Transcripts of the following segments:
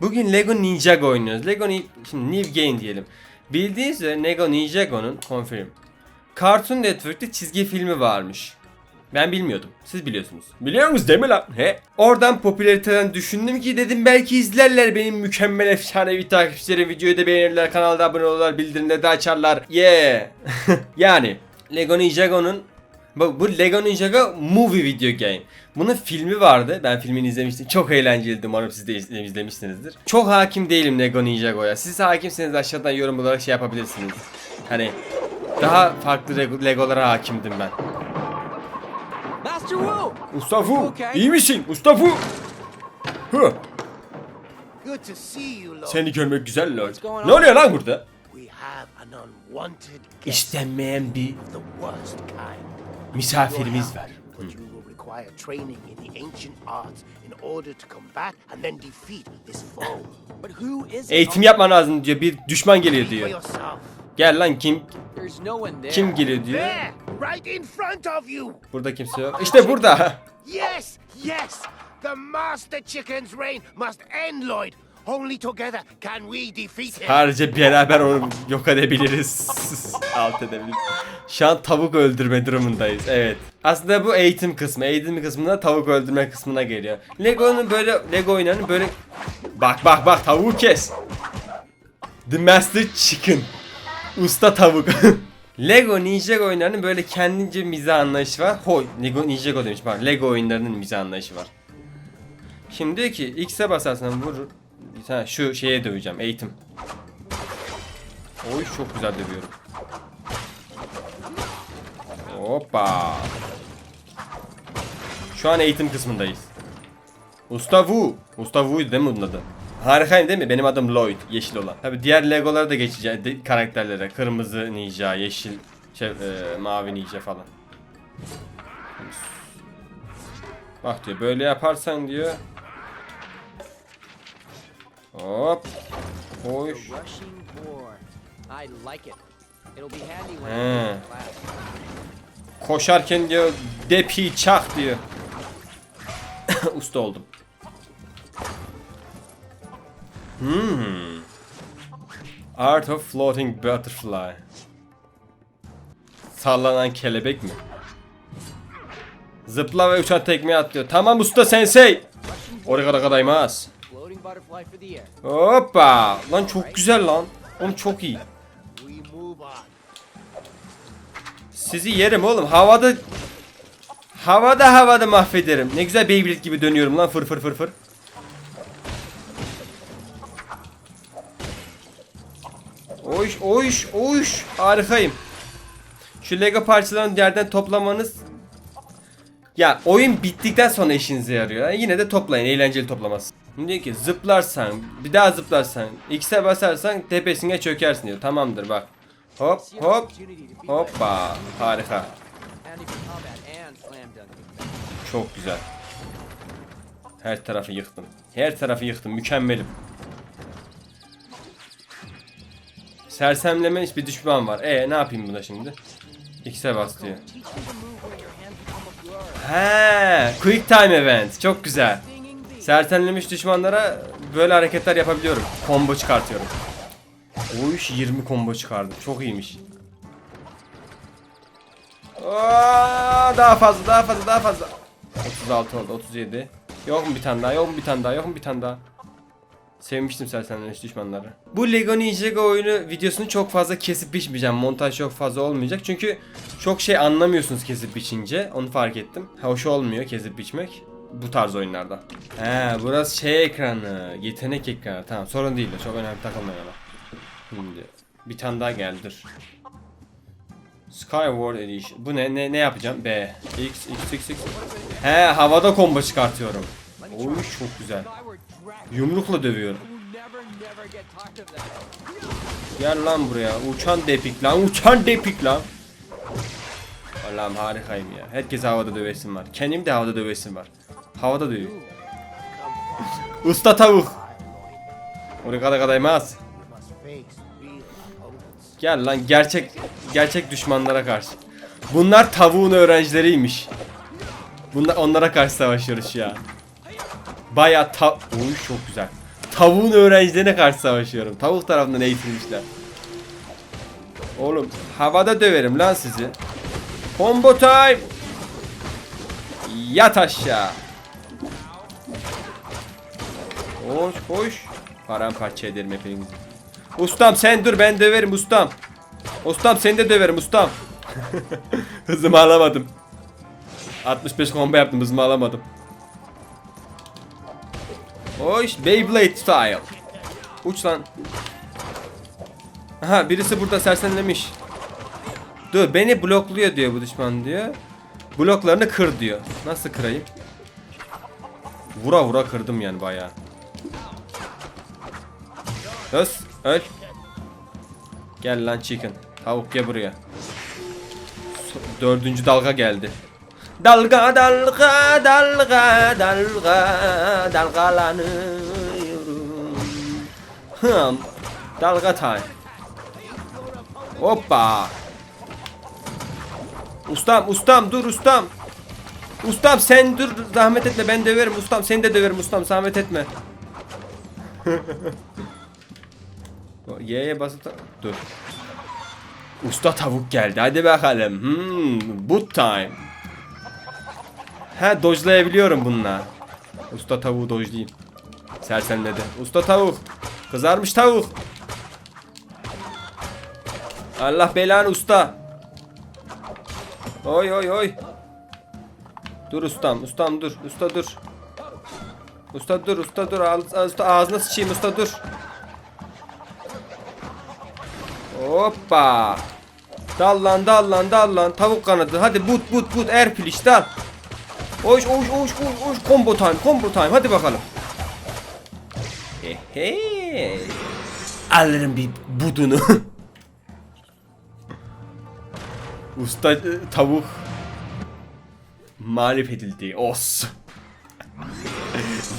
Bugün Lego Ninjago oynuyoruz. Lego Ni şimdi New Game diyelim. Bildiğiniz üzere Lego Ninjago'nun confirm. Cartoon Network'te çizgi filmi varmış. Ben bilmiyordum. Siz biliyorsunuz. Biliyor musunuz değil mi lan? He. Oradan popülariteden düşündüm ki dedim belki izlerler benim mükemmel efsanevi takipçilerim. Videoyu da beğenirler, kanalda abone olurlar, bildirimleri de açarlar. Yeah. yani Lego Ninjago'nun bu, bu Lego Ninjago movie video game. Bunun filmi vardı. Ben filmini izlemiştim. Çok eğlenceliydi. Umarım siz de izle- izlemişsinizdir. Çok hakim değilim Lego Ninjago'ya. Siz hakimseniz aşağıdan yorum olarak şey yapabilirsiniz. Hani daha farklı Lego- Legolara hakimdim ben. Master Wu! Mustafa Okay. iyi misin Mustafa? Hı, Good to see you, Lord. seni görmek güzel Lord. Ne oluyor lan burada? İstenmeyen bir misafirimiz var. But you will require training in the ancient arts in order to combat and then defeat this foe. But who is it? Eğitim yapman lazım diyor. Bir düşman geliyor diyor. Gel lan kim There's no one there. kim geliyor diyor. There, right in front of you. Burada kimse yok. İşte burada. Yes, yes. The Master Chicken's reign must end, Lloyd. Only together can we defeat him. Sadece beraber onu yok edebiliriz. Alt edebiliriz. Şu an tavuk öldürme durumundayız. Evet. Aslında bu eğitim kısmı. Eğitim kısmında tavuk öldürme kısmına geliyor. Lego'nun böyle Lego oyunlarının böyle Bak bak bak tavuğu kes. The Master Chicken. Usta tavuk. Lego Ninjago oyunlarının böyle kendince mizah anlayışı var. Hoy, Lego Ninjago demiş bak. Lego oyunlarının mizah anlayışı var. Şimdi diyor ki X'e basarsan vurur. Ha, şu şeye döveceğim. Eğitim. Oy çok güzel dövüyorum. Hoppa. Şu an eğitim kısmındayız. Usta Wu. Değil mi bunun adı? Harikayım değil mi? Benim adım Lloyd. Yeşil olan. Tabi diğer Legolara da geçeceğiz. karakterlere. Kırmızı ninja, yeşil, şey, e, mavi ninja falan. Bak diyor böyle yaparsan diyor. Go to class. Koşarken diyor depi çak diyor. Usta oldum. Hmm. Art of Floating Butterfly. Sallanan kelebek mi? Zıpla ve uçan tekmeyi atlıyor. Tamam usta sensei. Oraya kadar air. Hoppa. Lan çok güzel lan. Oğlum çok iyi. Sizi yerim oğlum. Havada Havada havada mahvederim. Ne güzel Beyblade gibi dönüyorum lan fır fır fır fır. Oyş oyş oyş harikayım. Şu Lego parçalarını yerden toplamanız ya oyun bittikten sonra işinize yarıyor. Yani yine de toplayın eğlenceli toplaması. Diyor ki zıplarsan bir daha zıplarsan X'e basarsan tepesine çökersin diyor. Tamamdır bak. Hop hop hoppa harika. Çok güzel. Her tarafı yıktım. Her tarafı yıktım. Mükemmelim. Sersemleme hiçbir düşman var. E ne yapayım buna şimdi? X'e bas diyor. He, quick time event. Çok güzel. Sersemlemiş düşmanlara böyle hareketler yapabiliyorum. Combo çıkartıyorum. O iş 20 combo çıkardım. Çok iyiymiş. Aa, daha fazla, daha fazla, daha fazla. 36 oldu, 37. Yok mu bir tane daha, yok mu bir tane daha, yok mu bir tane daha? Sevmiştim sersemlemiş düşmanları. Bu Lego Ninjago oyunu videosunu çok fazla kesip biçmeyeceğim. Montaj çok fazla olmayacak. Çünkü çok şey anlamıyorsunuz kesip biçince. Onu fark ettim. Hoş olmuyor kesip biçmek. Bu tarz oyunlarda. He burası şey ekranı. Yetenek ekranı. Tamam sorun değil. Çok önemli takılmayalım. Şimdi bir tane daha geldi dur. Skyward Edition. Bu ne? Ne ne yapacağım? B. X X X X. He havada combo çıkartıyorum. Oy çok güzel. Yumrukla dövüyorum. Gel lan buraya. Uçan depik lan. Uçan depik lan. Allah'ım harikayım ya. Herkes havada dövesim var. Kendim de havada dövesim var. Havada dövüyor. Usta tavuk. Oraya kadar opponents. Gel lan gerçek gerçek düşmanlara karşı. Bunlar tavuğun öğrencileriymiş. Bunlar onlara karşı savaşıyoruz ya. Baya ta... Oy çok güzel. tavuğun öğrencilerine karşı savaşıyorum. Tavuk tarafından eğitilmişler. Oğlum havada döverim lan sizi. Combo time. Yat aşağı. Koş koş. Paramparça ederim hepinizi. Ustam sen dur ben döverim ustam. Ustam seni de döverim ustam. Hızımı alamadım. 65 combo yaptım hızımı alamadım. Hoş Beyblade style. Uç lan. Aha birisi burada sersemlemiş. Dur beni blokluyor diyor bu düşman diyor. Bloklarını kır diyor. Nasıl kırayım? Vura vura kırdım yani bayağı. Öz öl. Gel lan chicken. Tavuk gel buraya. Dördüncü dalga geldi. Dalga dalga dalga dalga dalgalanıyorum. Hım. Dalga time. Hoppa. Ustam ustam dur ustam. Ustam sen dur zahmet etme ben döverim ustam seni de döverim ustam zahmet etme. Y'ye basıp dur. Usta tavuk geldi hadi bakalım. Hmm, boot time. He dojlayabiliyorum bununla. Usta tavuğu dojlayayım. Sersemledi. Usta tavuk. Kızarmış tavuk. Allah belanı usta. Oy oy oy. Dur ustam, ustam dur, usta dur. Usta dur, usta dur, usta ağzına sıçayım usta dur. Hoppa. Dal lan, dal lan, dal lan. Tavuk kanadı. Hadi but but but erpiliş dal. Oş oş oş oş oş combo time, combo time. Hadi bakalım. Ehe. Alırım bir budunu. Usta e, tavuk mağlup edildi. Os.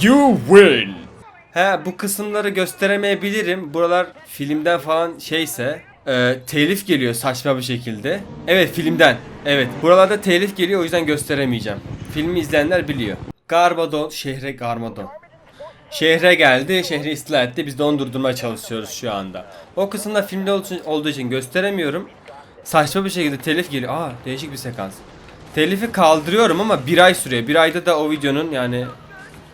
You win. He bu kısımları gösteremeyebilirim. Buralar filmden falan şeyse e, telif geliyor saçma bir şekilde. Evet filmden. Evet buralarda telif geliyor o yüzden gösteremeyeceğim. Filmi izleyenler biliyor. Garbadon şehre Garmadon. Şehre geldi, şehri istila etti. Biz de onu durdurmaya çalışıyoruz şu anda. O kısımda filmde olduğu için gösteremiyorum. Saçma bir şekilde telif geliyor. Aa değişik bir sekans. Telifi kaldırıyorum ama bir ay sürüyor. Bir ayda da o videonun yani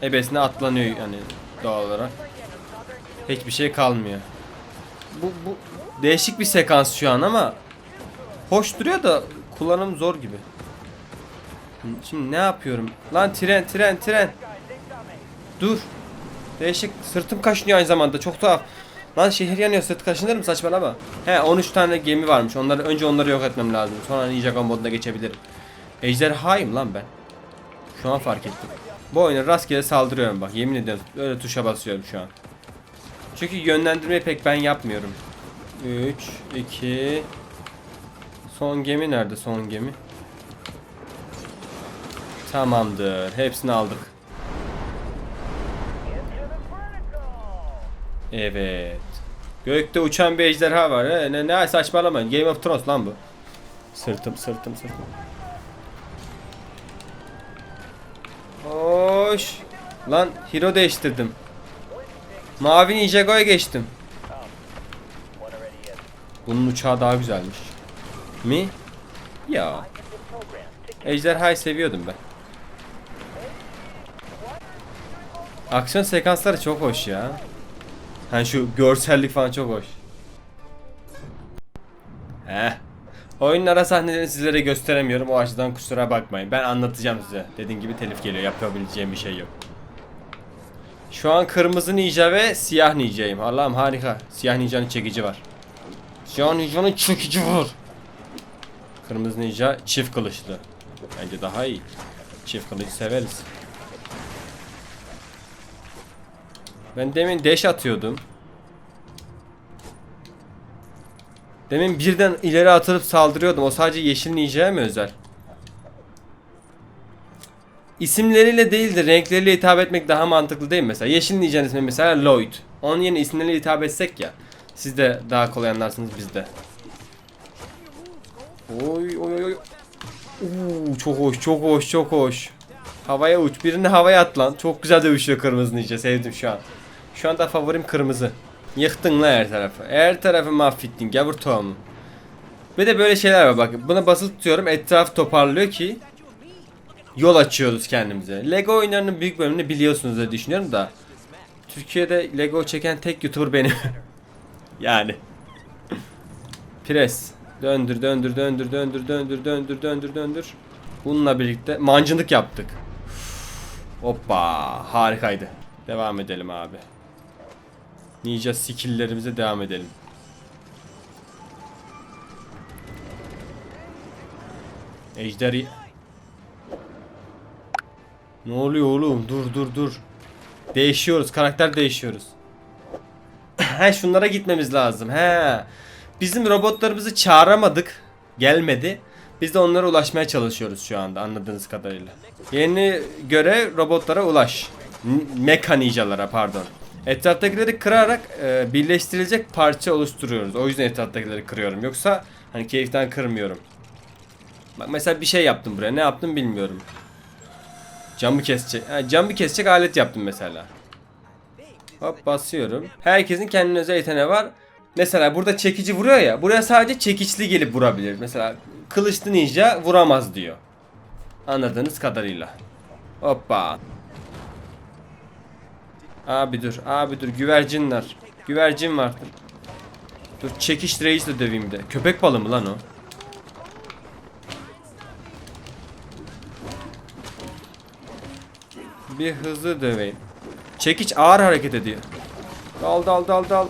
ebesine atlanıyor yani doğal olarak. Hiçbir şey kalmıyor. Bu, bu değişik bir sekans şu an ama hoş duruyor da kullanım zor gibi. Şimdi ne yapıyorum? Lan tren tren tren. Dur. Değişik. Sırtım kaşınıyor aynı zamanda. Çok tuhaf. Lan şehir yanıyor. Sırt kaşınır mı? Saçmalama. He 13 tane gemi varmış. Onları önce onları yok etmem lazım. Sonra Ninja moduna geçebilirim. Ejderhayım lan ben. Şu an fark ettim. Bu oyuna rastgele saldırıyorum bak. Yemin ediyorum. Öyle tuşa basıyorum şu an. Çünkü yönlendirmeyi pek ben yapmıyorum. 3 2 Son gemi nerede son gemi? Tamamdır. Hepsini aldık. Evet. Gökte uçan bir ejderha var. He, ne, ne saçmalamayın. Game of Thrones lan bu. Sırtım sırtım sırtım. Hoş. Lan hero değiştirdim. Mavi Ninjago'ya geçtim. Bunun uçağı daha güzelmiş. Mi? Ya. Ejderhayı seviyordum ben. Aksiyon sekansları çok hoş ya. Hani şu görsellik falan çok hoş. Heh. Oyunun ara sahnelerini sizlere gösteremiyorum. O açıdan kusura bakmayın. Ben anlatacağım size. Dediğim gibi telif geliyor. Yapabileceğim bir şey yok. Şu an kırmızı ninja ve siyah ninjayım. Allah'ım harika. Siyah ninjanın çekici var. Siyah ninjanın çekici var. Kırmızı ninja çift kılıçlı. Bence daha iyi. Çift kılıç severiz. Ben demin deş atıyordum. Demin birden ileri atılıp saldırıyordum. O sadece yeşil ninja'ya mı özel? İsimleriyle değil de renkleriyle hitap etmek daha mantıklı değil mi? Mesela yeşil ninja'nın ismi mesela Lloyd. Onun yerine isimleriyle hitap etsek ya. Siz de daha kolay anlarsınız biz de. Oy oy oy. Oo, çok hoş çok hoş çok hoş. Havaya uç. Birini havaya at lan. Çok güzel dövüşüyor kırmızı ninja. Sevdim şu an. Şu anda favorim kırmızı. Yıktın la her tarafı. Her tarafı mahvettin gavur tohumu. Bir de böyle şeyler var bak. Buna basılı tutuyorum. Etraf toparlıyor ki yol açıyoruz kendimize. Lego oyunlarının büyük bölümünü biliyorsunuz diye düşünüyorum da. Türkiye'de Lego çeken tek YouTuber benim. yani. Pres. Döndür döndür döndür döndür döndür döndür döndür döndür. Bununla birlikte mancınık yaptık. Hoppa harikaydı. Devam edelim abi. Ninja skill'lerimize devam edelim. Ejderi... Ne oluyor oğlum? Dur dur dur. Değişiyoruz. Karakter değişiyoruz. He şunlara gitmemiz lazım. He. Bizim robotlarımızı çağıramadık. Gelmedi. Biz de onlara ulaşmaya çalışıyoruz şu anda anladığınız kadarıyla. Yeni göre robotlara ulaş. Mekanicalara pardon. Etraftakileri kırarak e, birleştirilecek parça oluşturuyoruz. O yüzden etraftakileri kırıyorum. Yoksa hani keyiften kırmıyorum. Bak mesela bir şey yaptım buraya. Ne yaptım bilmiyorum. Camı kesecek. Ha, camı kesecek alet yaptım mesela. Hop basıyorum. Herkesin kendine özel yeteneği var. Mesela burada çekici vuruyor ya. Buraya sadece çekiçli gelip vurabilir. Mesela kılıçlı ninja vuramaz diyor. Anladığınız kadarıyla. Hoppa. Abi dur. Abi dur. Güvercin var. Güvercin var. Dur çekiç reisle döveyim de. Köpek balığı mı lan o? Bir hızlı döveyim. Çekiç ağır hareket ediyor. Dal dal dal dal.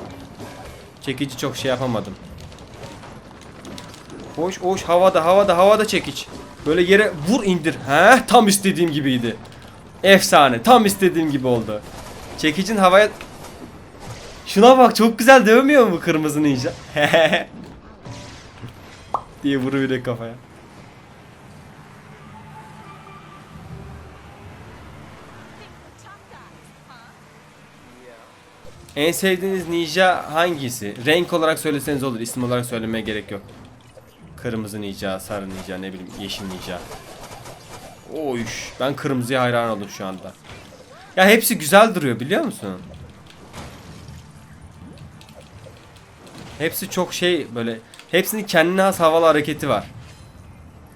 Çekici çok şey yapamadım. Hoş hoş havada havada havada çekiç. Böyle yere vur indir. He tam istediğim gibiydi. Efsane tam istediğim gibi oldu. Çekicin havaya... Şuna bak çok güzel dövmüyor mu kırmızı ninja? diye vuruyor kafaya. En sevdiğiniz ninja hangisi? Renk olarak söyleseniz olur. İsim olarak söylemeye gerek yok. Kırmızı ninja, sarı ninja, ne bileyim yeşil ninja. Oy, ben kırmızıya hayran oldum şu anda. Ya hepsi güzel duruyor biliyor musun? Hepsi çok şey böyle hepsinin kendine has havalı hareketi var.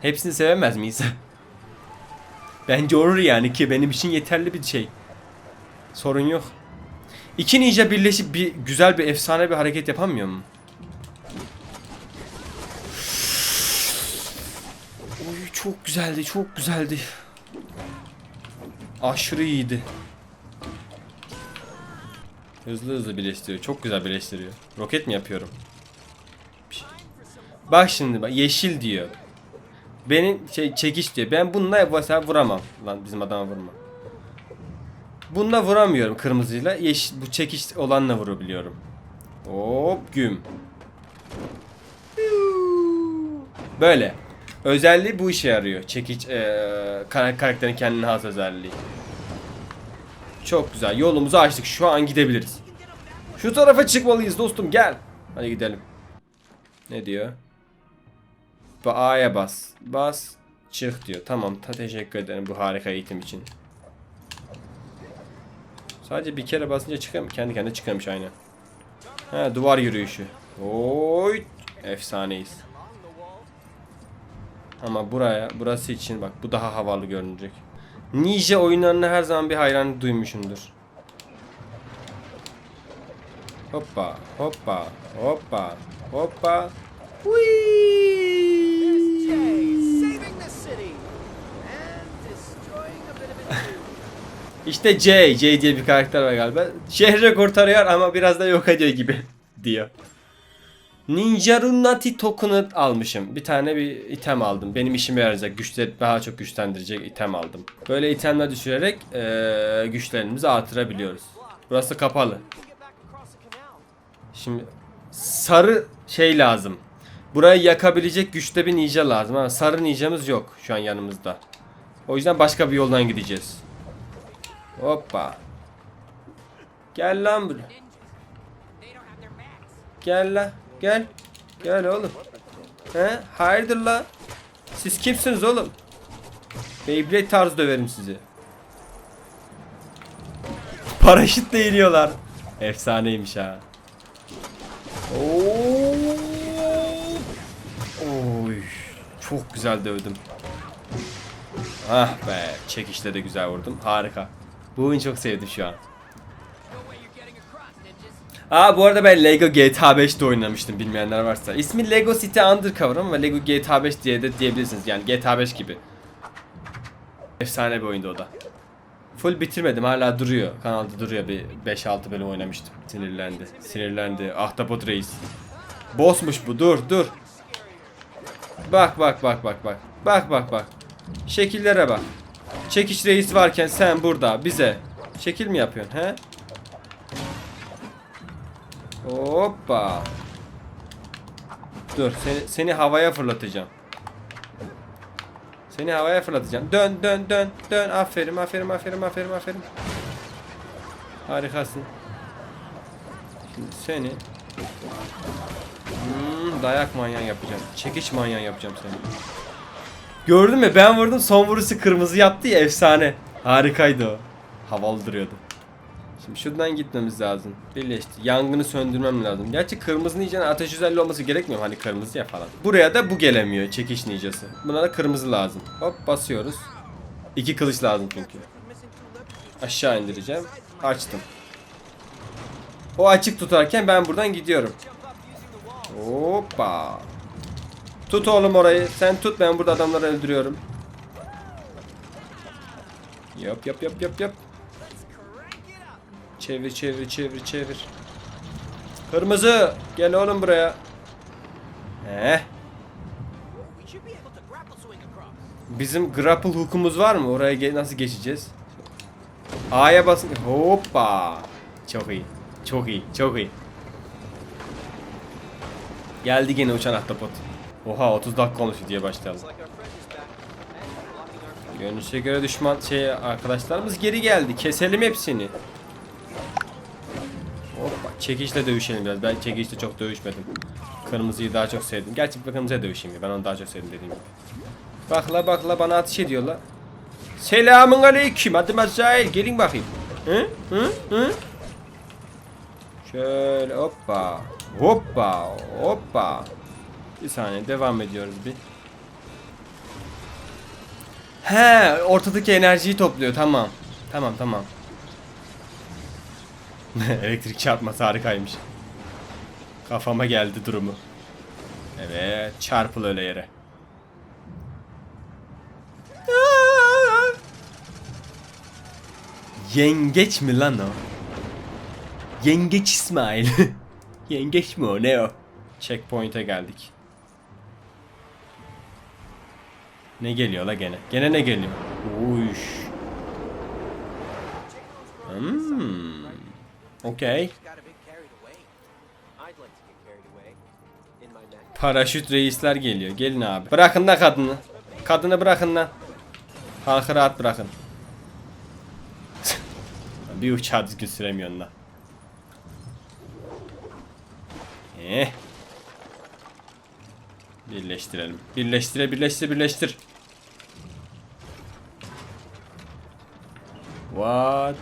Hepsini sevemez miyiz? Bence olur yani ki benim için yeterli bir şey. Sorun yok. İki ninja birleşip bir güzel bir efsane bir hareket yapamıyor mu? Oy çok güzeldi, çok güzeldi. Aşırı iyiydi. Hızlı hızlı birleştiriyor. Çok güzel birleştiriyor. Roket mi yapıyorum? Şey. Bak şimdi bak yeşil diyor. Benim şey çekiş diyor. Ben bununla mesela vuramam. Lan bizim adama vurma. Bununla vuramıyorum kırmızıyla. Yeşil bu çekiş olanla vurabiliyorum. Hop güm. Böyle. Özelliği bu işe yarıyor. Çekiç kar- karakterin kendine has özelliği. Çok güzel. Yolumuzu açtık. Şu an gidebiliriz. Şu tarafa çıkmalıyız dostum. Gel. Hadi gidelim. Ne diyor? A'ya bas. Bas. Çık diyor. Tamam. Ta teşekkür ederim bu harika eğitim için. Sadece bir kere basınca çıkıyor? Kendi kendine çıkıyormuş aynen. Ha duvar yürüyüşü. Oy. Efsaneyiz. Ama buraya, burası için bak bu daha havalı görünecek. Ninja oyunlarına her zaman bir hayran duymuşumdur. Hoppa, hoppa, hoppa, hoppa. İşte J, J diye bir karakter var galiba. Şehri kurtarıyor ama biraz da yok ediyor gibi diyor. Ninja Runati token'ı almışım. Bir tane bir item aldım. Benim işime yarayacak. Güçleri daha çok güçlendirecek item aldım. Böyle itemler düşürerek eee, güçlerimizi artırabiliyoruz. Burası kapalı. Şimdi sarı şey lazım. Burayı yakabilecek güçte bir ninja lazım ama sarı ninjamız yok şu an yanımızda. O yüzden başka bir yoldan gideceğiz. Hoppa. Gel lan buraya. Gel la. Gel. Gel oğlum. He? Hayırdır la? Siz kimsiniz oğlum? Beyblade tarzı döverim sizi. Paraşütle iniyorlar. Efsaneymiş ha. Oo. Oy. Çok güzel dövdüm. Ah be. Çekişte de güzel vurdum. Harika. Bu oyunu çok sevdim şu an. Aa bu arada ben Lego GTA 5'te oynamıştım bilmeyenler varsa. İsmi Lego City Undercover ama Lego GTA 5 diye de diyebilirsiniz. Yani GTA 5 gibi. Efsane bir oyundu o da. Full bitirmedim hala duruyor. Kanalda duruyor bir 5-6 bölüm oynamıştım. Sinirlendi. Sinirlendi. Ahtapot reis. Bossmuş bu dur dur. Bak bak bak bak bak. Bak bak bak. Şekillere bak. Çekiş reis varken sen burada bize şekil mi yapıyorsun he? Hoppa. Dur seni, seni havaya fırlatacağım. Seni havaya fırlatacağım. Dön dön dön dön. Aferin aferin aferin aferin aferin. Harikasın. Şimdi seni hmm, dayak manyağı yapacağım. Çekiç manyağı yapacağım seni. Gördün mü? Ben vurdum. Son vuruşu kırmızı yaptı ya efsane. Harikaydı o. Havalı duruyordu. Şimdi şuradan gitmemiz lazım. Birleşti. Yangını söndürmem lazım. Gerçi kırmızı ninjanın ateş özelliği olması gerekmiyor hani kırmızı ya falan. Buraya da bu gelemiyor çekiş ninjası. Buna da kırmızı lazım. Hop basıyoruz. İki kılıç lazım çünkü. Aşağı indireceğim. Açtım. O açık tutarken ben buradan gidiyorum. Hoppa. Tut oğlum orayı. Sen tut ben burada adamları öldürüyorum. Yap yap yap yap yap. Çevir çevir çevir çevir. Kırmızı gel oğlum buraya. Eh. Bizim grapple hookumuz var mı? Oraya ge- nasıl geçeceğiz? A'ya basın. Hoppa. Çok iyi. Çok iyi. Çok iyi. Geldi gene uçan ahtapot. Oha 30 dakika olmuş diye başlayalım. Görünüşe göre düşman şey arkadaşlarımız geri geldi. Keselim hepsini. Hoppa çekişle dövüşelim biraz. Ben çekişle çok dövüşmedim. Kırmızıyı daha çok sevdim. Gerçi bir kırmızıya dövüşeyim ya. Ben onu daha çok sevdim dediğim gibi. Bak la bana ateş ediyorlar. Selamun aleyküm. Adım Azrail. Gelin bakayım. Hı? Hı? Hı? Şöyle hoppa. Hoppa. Hoppa. Bir saniye devam ediyoruz bir. He, ortadaki enerjiyi topluyor. Tamam. Tamam, tamam. Elektrik çarpması harikaymış. Kafama geldi durumu. Evet, çarpıl öyle yere. Yengeç mi lan o? Yengeç İsmail. Yengeç mi o ne o? Checkpoint'e geldik. Ne geliyor la gene? Gene ne geliyor? Uyş. Hmm. Okey. Paraşüt reisler geliyor. Gelin abi. Bırakın da kadını. Kadını bırakın lan. Halkı rahat bırakın. bir uçağı düzgün süremiyorsun lan. Eh. Birleştirelim. Birleştire birleştir birleştir. What?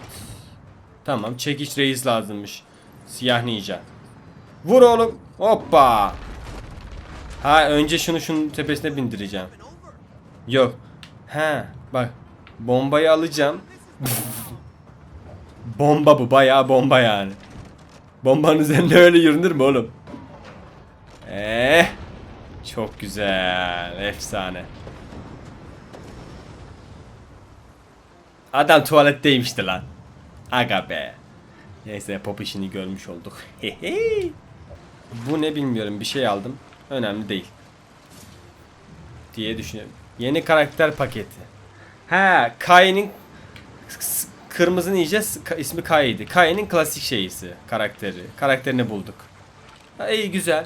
Tamam çekiç reis lazımmış. Siyah ninja. Vur oğlum. Hoppa. Ha önce şunu şunun tepesine bindireceğim. Yok. Ha bak. Bombayı alacağım. bomba bu bayağı bomba yani. Bombanın üzerinde öyle yürünür mü oğlum? Eh. Çok güzel. Efsane. Adam tuvaletteymişti lan. Aga be. Neyse pop işini görmüş olduk. Bu ne bilmiyorum bir şey aldım. Önemli değil. Diye düşünüyorum. Yeni karakter paketi. Ha, Kai'nin kırmızı ninja ismi Kai'ydi. Kai'nin klasik şeyisi, karakteri. Karakterini bulduk. Ha, iyi güzel.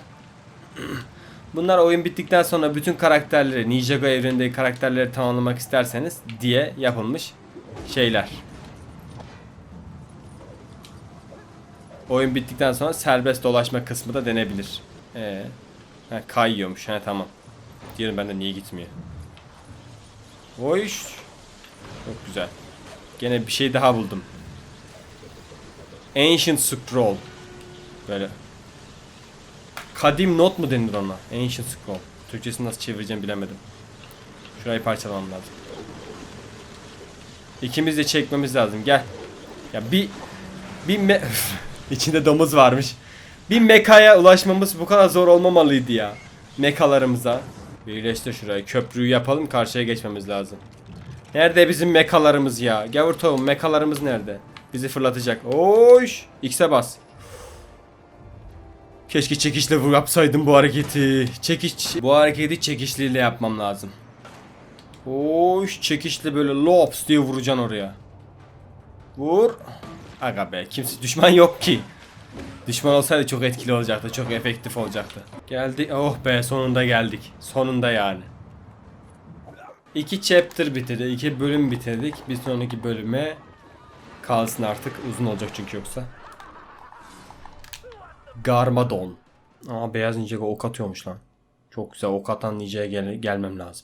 Bunlar oyun bittikten sonra bütün karakterleri, Ninjago evrenindeki karakterleri tamamlamak isterseniz diye yapılmış şeyler. Oyun bittikten sonra serbest dolaşma kısmı da denebilir. Ee, ha, kayıyormuş. Ha tamam. Diyorum ben de niye gitmiyor. Oy. Çok güzel. Gene bir şey daha buldum. Ancient Scroll. Böyle. Kadim not mu denir ona? Ancient Scroll. Türkçesini nasıl çevireceğim bilemedim. Şurayı parçalamam lazım. İkimiz de çekmemiz lazım. Gel. Ya bir bir me içinde domuz varmış. Bir mekaya ulaşmamız bu kadar zor olmamalıydı ya. Mekalarımıza. Birleştir şurayı. Köprüyü yapalım karşıya geçmemiz lazım. Nerede bizim mekalarımız ya? Gavur tohum mekalarımız nerede? Bizi fırlatacak. Oş! X'e bas. Keşke çekişle yapsaydım bu hareketi. Çekiş bu hareketi çekişliyle yapmam lazım. Oş çekişle böyle lops diye vuracaksın oraya. Vur. Aga be kimse düşman yok ki. Düşman olsaydı çok etkili olacaktı. Çok efektif olacaktı. Geldi. Oh be sonunda geldik. Sonunda yani. İki chapter bitirdi. iki bölüm bitirdik. Bir sonraki bölüme kalsın artık. Uzun olacak çünkü yoksa. Garmadon. Aa beyaz ninja ok atıyormuş lan. Çok güzel ok atan ninja'ya gel gelmem lazım.